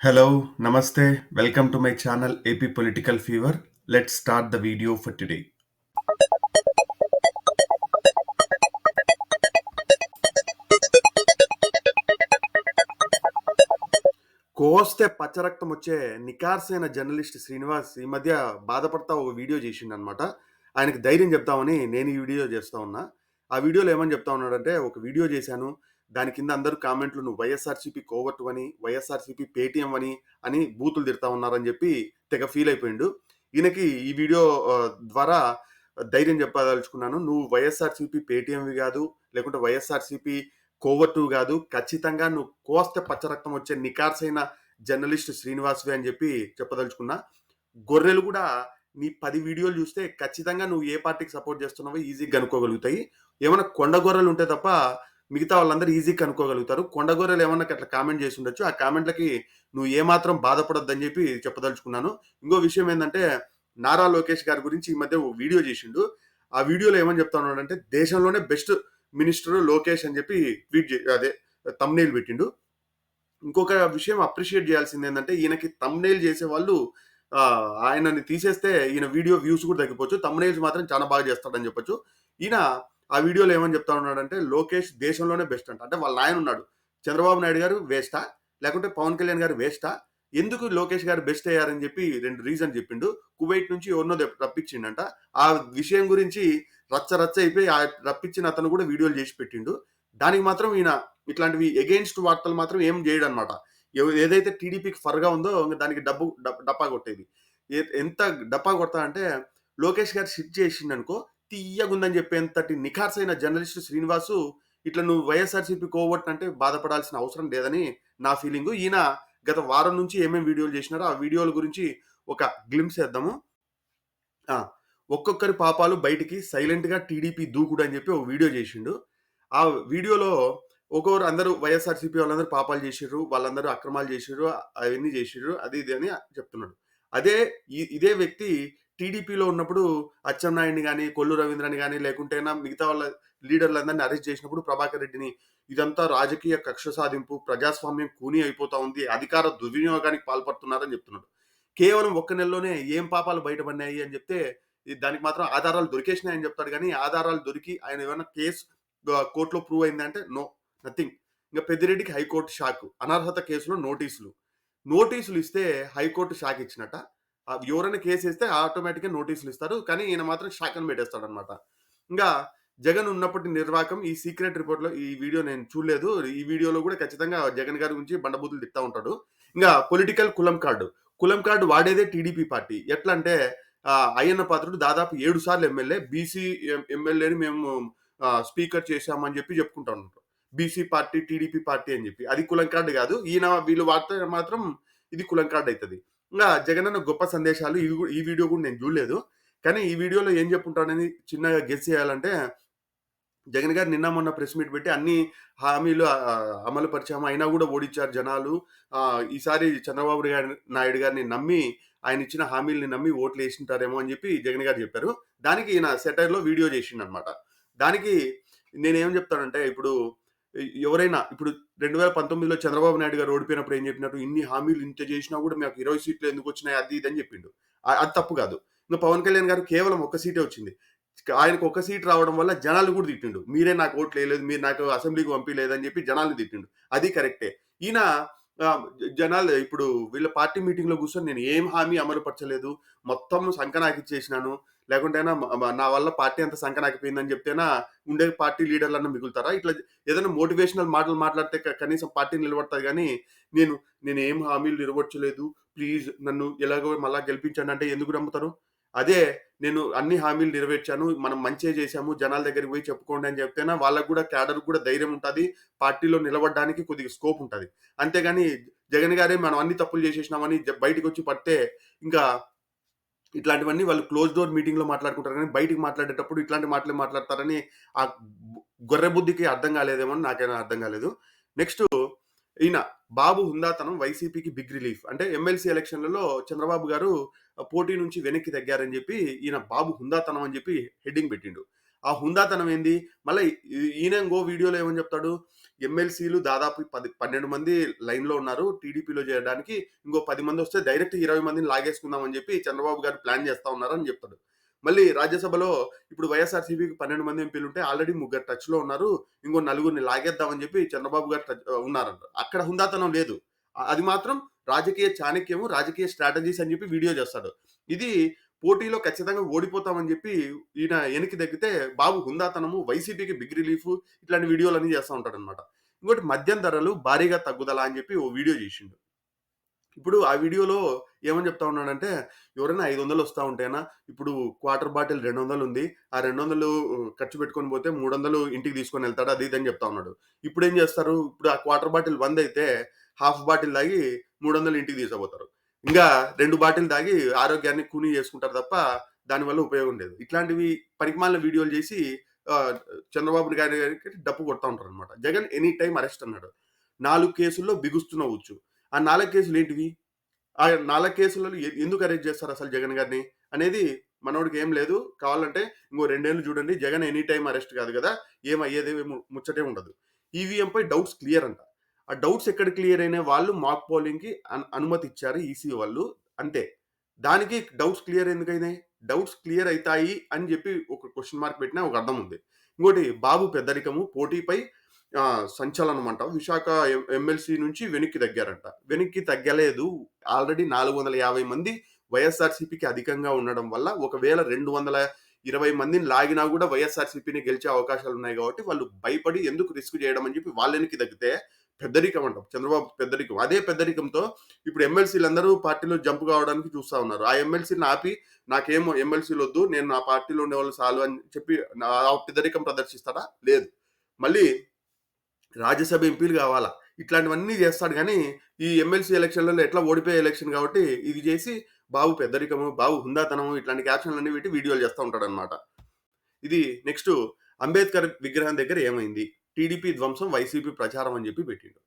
Hello నమస్తే welcome to my channel AP political fever let start the video for today కోస్తే పచ్చరక్తం వచ్చే నికార్సైన journalist Srinivas ఈ మధ్య బాధపడతా ఒక వీడియో చేసిండు అనమాట ఆయనకి ధైర్యం చెప్తామని నేను ఈ వీడియో చేస్తా ఉన్నా. ఆ వీడియోలో ఏమని చెప్తా ఉన్నాడంటే ఒక వీడియో చేశాను దాని కింద అందరూ కామెంట్లు నువ్వు వైఎస్ఆర్సీపీ కోవట్టు అని వైఎస్ఆర్సీపీ పేటిఎం అని అని బూతులు తిడతా ఉన్నారని చెప్పి తెగ ఫీల్ అయిపోయిండు. ఈయనకి ఈ వీడియో ద్వారా ధైర్యం చెప్పదలుచుకున్నాను. నువ్వు వైఎస్ఆర్సీపీ పేటిఎంవి కాదు లేకుంటే వైఎస్ఆర్సీపీ కోవట్టు కాదు ఖచ్చితంగా నువ్వు కోస్తే పచ్చరక్తం వచ్చే నికార్సైన జర్నలిస్ట్ శ్రీనివాస్వి అని చెప్పి చెప్పదలుచుకున్నా. గొర్రెలు కూడా నీ పది వీడియోలు చూస్తే ఖచ్చితంగా నువ్వు ఏ పార్టీకి సపోర్ట్ చేస్తున్నావో ఈజీగా కనుక్కోగలుగుతాయి. ఏమైనా కొండ గొర్రెలు ఉంటే తప్ప మిగతా వాళ్ళందరూ ఈజీగా కనుక్కోగలుగుతారు. కొండగోరలు ఏమన్నా అట్లా కామెంట్ చేసి ఉండొచ్చు. ఆ కామెంట్లకి నువ్వు ఏమాత్రం బాధపడొద్దని చెప్పి చెప్పదలుచుకున్నాను. ఇంకో విషయం ఏంటంటే నారా లోకేష్ గారి గురించి ఈ మధ్య వీడియో చేసిండు. ఆ వీడియోలో ఏమని చెప్తా ఉన్నాడంటే దేశంలోనే బెస్ట్ మినిస్టర్ లోకేష్ అని చెప్పి ట్వీట్ చే- అదే తమ్నేల్ పెట్టిండు. ఇంకొక విషయం అప్రిషియేట్ చేయాల్సింది ఏంటంటే ఈయనకి తమ్నేల్ చేసే వాళ్ళు ఆయనని తీసేస్తే ఈయన వీడియో వ్యూస్ కూడా తగ్గిపోవచ్చు. తమ్నేల్స్ మాత్రం చాలా బాగా చేస్తాడని చెప్పొచ్చు. ఈయన ఆ వీడియోలో ఏమని చెప్తా ఉన్నాడంటే లోకేష్ దేశంలోనే బెస్ట్ అంట. అంటే వాళ్ళ ఆయన ఉన్నాడు. చంద్రబాబు నాయుడు గారు వేస్టా లేకుంటే పవన్ కళ్యాణ్ గారు వేస్టా ఎందుకు లోకేష్ గారు బెస్ట్ అయ్యారని చెప్పి రెండు రీజన్ చెప్పిండు. కువైట్ నుంచి ఎవరినో రప్పించిండంట. ఆ విషయం గురించి రచ్చ రచ్చ అయిపోయి ఆ రప్పించిన అతను కూడా వీడియోలు చేసి పెట్టిండు. దానికి మాత్రం ఈయన ఇట్లాంటివి ఎగెయిన్స్ట్ వార్తలు మాత్రం ఏం చేయడు అనమాట ఏదైతే టీడీపీకి ఫర్గా ఉందో దానికి డబ్బు డప్పా కొట్టేది. ఎంత డప్పా కొడతా అంటే లోకేష్ గారు షిట్ చేసిండనుకో తీయగుందని చెప్పేంతటి నిఖార్సైన జర్నలిస్ట్ శ్రీనివాసు ఇట్లా నువ్వు వైఎస్ఆర్సీపీ కోవట్ అంటే బాధపడాల్సిన అవసరం లేదని నా ఫీలింగ్. ఈయన గత వారం నుంచి ఏమేమి వీడియోలు చేసినారో ఆ వీడియోల గురించి ఒక గ్లిమ్స్ వేద్దాము. ఒక్కొక్కరి పాపాలు బయటికి సైలెంట్గా టీడీపీ దూకుడు అని చెప్పి ఒక వీడియో చేసిండు. ఆ వీడియోలో ఒక్కొక్కరు అందరూ వైఎస్ఆర్సీపీ వాళ్ళందరూ పాపాలు చేసిర్రు వాళ్ళందరూ అక్రమాలు చేసిర్రు అవన్నీ చేసిర్రు అది ఇది అని చెప్తున్నాడు. అదే ఇదే వ్యక్తి టీడీపీలో ఉన్నప్పుడు అచ్చెన్నాయుడిని కానీ కొల్లు రవీంద్రని కానీ లేకుంటే మిగతా వాళ్ళ లీడర్లందరినీ అరెస్ట్ చేసినప్పుడు ప్రభాకర్ రెడ్డిని ఇదంతా రాజకీయ కక్ష సాధింపు ప్రజాస్వామ్యం కూని అయిపోతా ఉంది. అధికార దుర్వినియోగానికి పాల్పడుతున్నారని చెప్తున్నాడు. కేవలం ఒక్క నెలలోనే ఏం పాపాలు బయటపడినాయి అని చెప్తే దానికి మాత్రం ఆధారాలు దొరికేసినాయని చెప్తాడు. కానీ ఆధారాలు దొరికి ఆయన ఏమైనా కేసు కోర్టులో ప్రూవ్ అయిందంటే నో నథింగ్. ఇంకా పెద్దిరెడ్డికి హైకోర్టు షాక్. అనర్హత కేసులో నోటీసులు. నోటీసులు ఇస్తే హైకోర్టు షాక్ ఇచ్చినట్ట ఎవరైనా కేసు వేస్తే ఆటోమేటిక్గా నోటీసులు ఇస్తారు కానీ ఈయన మాత్రం షాకన్ పెట్టేస్తాడు అనమాట ఇంకా జగన్ ఉన్నప్పటి నిర్వాకం ఈ సీక్రెట్ రిపోర్ట్లో ఈ వీడియో నేను చూడలేదు. ఈ వీడియోలో కూడా ఖచ్చితంగా జగన్ గారి గురించి బండబూతులు తిట్టా ఉంటాడు. ఇంకా పొలిటికల్ కులం కార్డు. కులం కార్డు వాడేదే టీడీపీ పార్టీ. ఎట్లా అంటే అయ్యన్న పాత్రుడు దాదాపు ఏడు సార్లు ఎమ్మెల్యే బీసీ ఎమ్మెల్యేని మేము స్పీకర్ చేశామని చెప్పి చెప్పుకుంటా ఉంటాం బీసీ పార్టీ టీడీపీ పార్టీ అని చెప్పి. అది కులం కార్డు కాదు. ఈయన వీళ్ళు వాడితే మాత్రం ఇది కులం కార్డు అవుతుంది ఇంకా జగన్ అన్న గొప్ప సందేశాలు. ఇవి ఈ వీడియో కూడా నేను చూడలేదు. కానీ ఈ వీడియోలో ఏం చెప్పుంటాడని చిన్నగా గెస్ చేయాలంటే జగన్ గారు నిన్న మొన్న ప్రెస్ మీట్ పెట్టి అన్ని హామీలు అమలు పరిచాము. అయినా కూడా ఓడించారు జనాలు. ఈసారి చంద్రబాబు గారి నాయుడు గారిని నమ్మి ఆయన ఇచ్చిన హామీల్ని నమ్మి ఓట్లు వేసింటారేమో అని చెప్పి జగన్ గారు చెప్పారు. దానికి ఈయన సెటైర్లో వీడియో చేసిండు అనమాట దానికి నేనేం చెప్తానంటే ఇప్పుడు ఎవరైనా ఇప్పుడు రెండు వేల పంతొమ్మిదిలో చంద్రబాబు నాయుడు గారు ఓడిపోయినప్పుడు ఏం చెప్పినట్టు ఇన్ని హామీలు ఇంత చేసినా కూడా మాకు ఇరవై సీట్లు ఎందుకు వచ్చినాయి? అది ఇది అని చెప్పిండు. అది తప్పు కాదు. ఇంకా పవన్ కళ్యాణ్ గారు కేవలం ఒక సీటే వచ్చింది. ఆయనకు ఒక సీట్ రావడం వల్ల జనాలు కూడా తిట్టిండు. మీరే నాకు ఓట్లు వేయలేదు మీరు నాకు అసెంబ్లీకి పంపించలేదు అని చెప్పి జనాలు తిట్టిండు. అది కరెక్టే. ఈయన జనాలు ఇప్పుడు వీళ్ళ పార్టీ మీటింగ్లో కూర్చొని నేను ఏం హామీ అమలుపరచలేదు. మొత్తం సంకనాకి ఇచ్చేసినాను లేకుంటేనా నా వల్ల పార్టీ అంత సంకనాకపోయిందని చెప్తేనా ఉండే పార్టీ లీడర్లన్నా మిగులుతారా? ఇట్లా ఏదైనా మోటివేషనల్ మాటలు మాట్లాడితే కనీసం పార్టీ నిలబడతారు కానీ నేను నేను ఏం హామీలు నిర్వహించలేదు ప్లీజ్ నన్ను ఎలాగో మళ్ళా గెలిపించండి అంటే ఎందుకు నమ్ముతారు? అదే నేను అన్ని హామీలు నెరవేర్చాను మనం మంచిగా చేశాము జనాల దగ్గరికి పోయి చెప్పుకోండి అని చెప్తేనా వాళ్ళకు కూడా క్యాడర్ కూడా ధైర్యం ఉంటుంది. పార్టీలో నిలబడడానికి కొద్దిగా స్కోప్ ఉంటుంది. అంతేగాని జగన్ గారే మనం అన్ని తప్పులు చేసేసినామని బయటకు వచ్చి పడితే ఇంకా ఇట్లాంటివన్నీ వాళ్ళు క్లోజ్ డోర్ మీటింగ్లో మాట్లాడుకుంటారు కానీ బయటికి మాట్లాడేటప్పుడు ఇట్లాంటి మాటలే మాట్లాడతారని ఆ గొర్రె బుద్ధికి అర్థం కాలేదేమో నాకైనా అర్థం కాలేదు. నెక్స్ట్ ఈయన బాబు హుందాతనం వైసీపీకి బిగ్ రిలీఫ్. అంటే ఎమ్మెల్సీ ఎలక్షన్లలో చంద్రబాబు గారు పోటీ నుంచి వెనక్కి తగ్గారని చెప్పి ఈయన బాబు హుందాతనం అని చెప్పి హెడ్డింగ్ పెట్టిండు. ఆ హుందాతనం ఏంది? మళ్ళీ ఈయనంగో ఇంకో వీడియోలో ఏమని చెప్తాడు? ఎమ్మెల్సీలు దాదాపు 10, 12 మంది లైన్‌లో ఉన్నారు టీడీపీలో చేరడానికి. ఇంకో పది మంది వస్తే డైరెక్ట్ 20 మందిని లాగేసుకుందాం అని చెప్పి చంద్రబాబు గారు ప్లాన్ చేస్తా ఉన్నారని చెప్తాడు. మళ్ళీ రాజ్యసభలో ఇప్పుడు వైఎస్ఆర్‌సీపీకి 12 మంది ఎంపీలుంటే ఆల్రెడీ ముగ్గురు టచ్‌లో ఉన్నారు. ఇంకో నలుగురిని లాగేద్దామని చెప్పి చంద్రబాబు గారు టచ్ ఉన్నారంట. అక్కడ హుందాతనం లేదు. అది మాత్రం రాజకీయ చాణక్యము, రాజకీయ స్ట్రాటజీస్ అని చెప్పి వీడియో చేస్తాడు. ఇది పోటీలో ఖచ్చితంగా ఓడిపోతామని చెప్పి ఈయన వెనక్కి తగ్గితే బాబు హుందాతనము, వైసీపీకి బిగ్ రిలీఫ్ ఇట్లాంటి వీడియోలు వీడియోలన్నీ చేస్తూ ఉంటాడనమాట. ఇంకోటి మద్యం ధరలు భారీగా తగ్గుదల అని చెప్పి ఓ వీడియో చేసిండు. ఇప్పుడు ఆ వీడియోలో ఏమని చెప్తా ఉన్నాడంటే, ఎవరైనా ఐదు వందలు వస్తూ ఉంటేనా, ఇప్పుడు క్వార్టర్ బాటిల్ 200 ఉంది. ఆ 200 ఖర్చు పెట్టుకొని పోతే 300 ఇంటికి తీసుకొని వెళ్తాడు. అది ఇదని చెప్తా ఉన్నాడు. ఇప్పుడు ఏం చేస్తారు? ఇప్పుడు ఆ క్వార్టర్ బాటిల్ వంద అయితే హాఫ్ బాటిల్ తాగి 300 ఇంటికి తీసుకుపోతారు. ఇంకా రెండు బాటిల్ తాగి ఆరోగ్యాన్ని కూనీ చేసుకుంటారు తప్ప దానివల్ల ఉపయోగం లేదు. ఇట్లాంటివి పనికిమాలిన వీడియోలు చేసి చంద్రబాబు గారి గారికి డప్పు కొడతా ఉంటారు అనమాట జగన్ ఎనీ టైం అరెస్ట్ అన్నాడు. నాలుగు కేసుల్లో బిగుస్తున్నవచ్చు ఆ నాలుగు కేసులు ఏంటివి? ఆ నాలుగు కేసులలో ఎందుకు అరెస్ట్ చేస్తారు అసలు జగన్ గారిని? అనేది మనోడికి ఏం లేదు. కావాలంటే ఇంకో రెండేళ్ళు చూడండి. జగన్ ఎనీ టైం అరెస్ట్ కాదు కదా! ఏమయ్యేది ముచ్చటే ఉండదు. ఈవీఎంపై డౌట్స్ క్లియర్ అంట. ఆ డౌట్స్ ఎక్కడ క్లియర్ అయినాయి? వాళ్ళు మాక్ పోలింగ్‌కి అనుమతి ఇచ్చారు ఈసీ వాళ్ళు. అంతే. దానికి డౌట్స్ క్లియర్ ఎందుకైనాయి డౌట్స్ క్లియర్ అవుతాయి అని చెప్పి ఒక క్వశ్చన్ మార్క్ పెట్టినా ఒక అర్థం ఉంది. ఇంకోటి బాబు పెద్దరికము పోటీపై సంచలనం అంట. విశాఖ ఎమ్మెల్సీ నుంచి వెనక్కి తగ్గారంట. వెనక్కి తగ్గలేదు. ఆల్రెడీ 450 మంది వైఎస్ఆర్‌సీపీకి అధికంగా ఉండడం వల్ల ఒకవేళ 220 మందిని లాగినా కూడా వైఎస్ఆర్‌సీపీని గెలిచే అవకాశాలు ఉన్నాయి కాబట్టి వాళ్ళు భయపడి ఎందుకు రిస్క్ చేయడం అని చెప్పి వాళ్ళ వెనక్కి తగ్గితే పెద్దరికం అంట. చంద్రబాబు పెద్దరికం. అదే పెద్దరికంతో ఇప్పుడు ఎమ్మెల్సీలందరూ పార్టీలో జంప్ కావడానికి చూస్తా ఉన్నారు. ఆ ఎమ్మెల్సీని ఆపి నాకేమో ఎమ్మెల్సీలొద్దు. నేను నా పార్టీలో ఉండేవాళ్ళు చాలు అని చెప్పి ఆ పెద్దరికం ప్రదర్శిస్తాడా? లేదు. మళ్ళీ రాజ్యసభ ఎంపీలు కావాలా. ఇట్లాంటివన్నీ చేస్తాడు కానీ ఈ ఎమ్మెల్సీ ఎలక్షన్‌లలో ఎట్లా ఓడిపోయే ఎలక్షన్ కాబట్టి ఇది చేసి బాబు పెద్దరికము, బాబు హుందాతనము ఇట్లాంటి క్యాప్షన్‌లన్నీ పెట్టి వీడియోలు చేస్తూ ఉంటాడనమాట. ఇది నెక్స్ట్ అంబేద్కర్ విగ్రహం దగ్గర ఏమైంది? టీడీపీ ధ్వంసం, వైసీపీ ప్రచారం అని చెప్పి పెట్టిండు.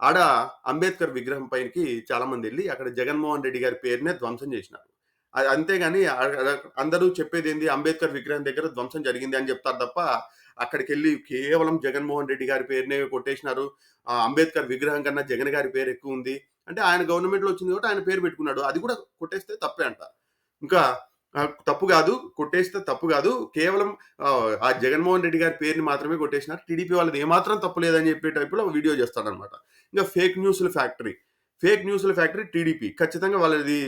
ఆడ అంబేద్కర్ విగ్రహం పైకి చాలా వెళ్ళి అక్కడ జగన్మోహన్ రెడ్డి గారి పేరునే ధ్వంసం చేసినారు. అది అంతేగాని అందరూ అందరూ చెప్పేదేంది అంబేద్కర్ విగ్రహం దగ్గర ధ్వంసం జరిగింది అని చెప్తారు తప్ప, అక్కడికెళ్ళి కేవలం జగన్మోహన్ రెడ్డి గారి పేరునే కొట్టేసినారు. అంబేద్కర్ విగ్రహం కన్నా జగన్ గారి పేరు ఎక్కువ ఉంది అంటే ఆయన గవర్నమెంట్‌లో వచ్చింది కాబట్టి ఆయన పేరు పెట్టుకున్నాడు. అది కూడా కొట్టేస్తే తప్పే అంట. ఇంకా తప్పు కాదు. కొట్టేస్తే తప్పు కాదు. కేవలం ఆ జగన్మోహన్ రెడ్డి గారి పేరుని మాత్రమే కొట్టేసినారు. టీడీపీ వాళ్ళది ఏమాత్రం తప్పు లేదని చెప్పే టైప్‌లో వీడియో చేస్తాడనమాట. ఇంకా ఫేక్ న్యూస్‌ల ఫ్యాక్టరీ. ఫేక్ న్యూస్‌ల ఫ్యాక్టరీ టీడీపీ. ఖచ్చితంగా వాళ్ళది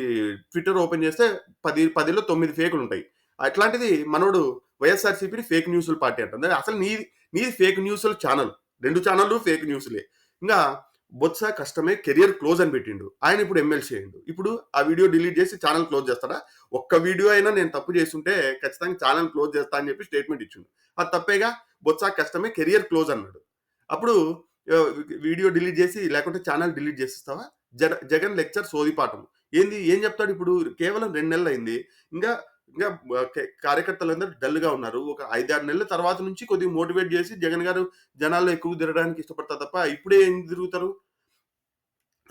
ట్విట్టర్ ఓపెన్ చేస్తే పది పదిలో తొమ్మిది ఫేకులు ఉంటాయి అట్లాంటిది మనోడు వైఎస్ఆర్‌సీపీని ఫేక్ న్యూస్‌ల పార్టీ అంట. అసలు నీది నీది ఫేక్ న్యూస్‌ల ఛానల్. రెండు ఛానళ్ళు ఫేక్ న్యూస్‌లే. ఇంకా బొత్స కష్టమే కెరియర్ క్లోజ్ అని పెట్టిండు. ఆయన ఇప్పుడు ఎమ్మెల్సీ అయ్యిండు. ఇప్పుడు ఆ వీడియో డిలీట్ చేసి ఛానల్ క్లోజ్ చేస్తాడా? ఒక్క వీడియో అయినా నేను తప్పు చేసుంటే ఖచ్చితంగా ఛానల్ క్లోజ్ చేస్తా అని చెప్పి స్టేట్మెంట్ ఇచ్చిండు. అది తప్పేగా? బొత్స కష్టమే కెరియర్ క్లోజ్ అన్నాడు. అప్పుడు వీడియో డిలీట్ చేసి లేకుంటే ఛానల్ డిలీట్ చేసిస్తావా? జగన్ లెక్చర్ సోదిపాఠం. ఏంది ఏం చెప్తాడు ఇప్పుడు? కేవలం రెండు నెలలు అయింది ఇంకా ఇంకా కార్యకర్తలందరూ డల్‌గా ఉన్నారు. ఒక 5, 6 నెలల తర్వాత నుంచి కొద్దిగా మోటివేట్ చేసి జగన్ గారు జనాల్లో ఎక్కువ తిరగడానికి ఇష్టపడతారు తప్ప ఇప్పుడే ఏం తిరుగుతారు?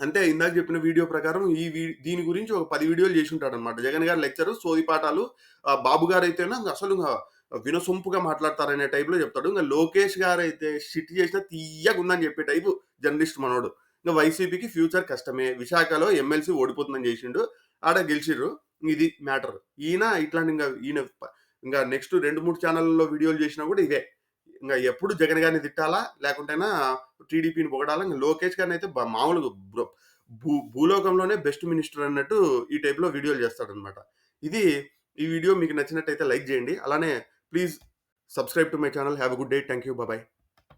అంటే ఇందాక చెప్పిన వీడియో ప్రకారం ఈ వీ దీని గురించి ఒక పది వీడియోలు చేసి ఉంటాడనమాట జగన్ గారి లెక్చరు, సోది పాఠాలు బాబు గారు అయితేనే అసలు వినసొంపుగా మాట్లాడతారనే టైప్‌లో చెప్తాడు. ఇంకా లోకేష్ గారు అయితే షిట్ చేసినా తియ్యగుందని చెప్పే టైపు జర్నలిస్ట్ మనోడు. ఇంకా వైసీపీకి ఫ్యూచర్ కష్టమే. విశాఖలో ఎమ్మెల్సీ ఓడిపోతుందని చేసిండు. ఆడ గెలిచిర్రు. ఇది మ్యాటర్. ఈయన ఇట్లాంటి ఇంకా ఈయన ఇంకా నెక్స్ట్ 2, 3 ఛానెల్‌లో వీడియోలు చేసినా కూడా ఇదే ఇంకా ఎప్పుడు జగన్ గారిని తిట్టాలా? లేకుంటేనా టీడీపీని పొగడాలా? ఇంకా లోకేష్ గారిని అయితే మామూలుగా భూ భూలోకంలోనే బెస్ట్ మినిస్టర్ అన్నట్టు ఈ టైప్‌లో వీడియోలు చేస్తాడనమాట. ఇది ఈ వీడియో మీకు నచ్చినట్టయితే లైక్ చేయండి. అలానే please subscribe to my channel. Have a good day. Thank you. Bye